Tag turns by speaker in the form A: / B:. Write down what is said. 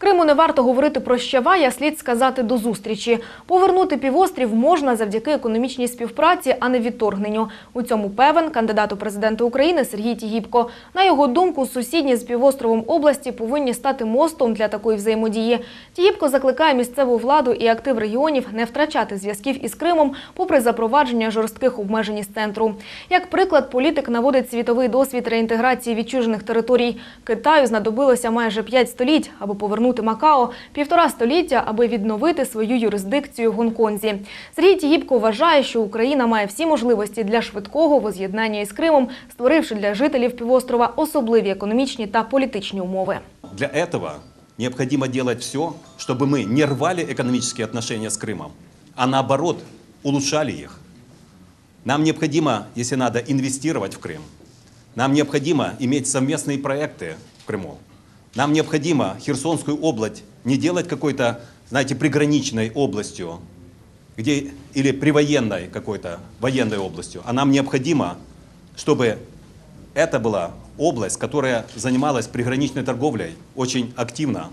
A: Криму не варто говорити про щавай, а слід сказати до зустрічі. Повернути півострів можна завдяки економічній співпраці, а не відторгненню. У цьому певен кандидат у президенти України Сергій Тігіпко. На його думку, сусідні з півостровом області повинні стати мостом для такої взаємодії. Тігіпко закликає місцеву владу і актив регіонів не втрачати зв'язків із Кримом, попри запровадження жорстких обмежень із центру. Як приклад, політик наводить світовий досвід реінтеграції відчужених територій. Китаю знадобилося майже п'ять століть, аби повернути Макао, півтора століття, аби відновити свою юрисдикцію в Гонконзі. Сергій Тігіпко вважає, що Україна має всі можливості для швидкого воз'єднання із Кримом, створивши для жителів півострова особливі економічні та політичні умови.
B: Для этого необходимо делать все, чтобы мы не рвали экономические отношения с Крымом, а наоборот улучшали их. Нам необходимо, если надо, инвестировать в Крым. Нам необходимо иметь совместные проекты в Крыму. Нам необходимо Херсонскую область не делать какой-то, знаете, приграничной областью, где, или привоенной какой-то военной областью, а нам необходимо, чтобы это была область, которая занималась приграничной торговлей очень активно.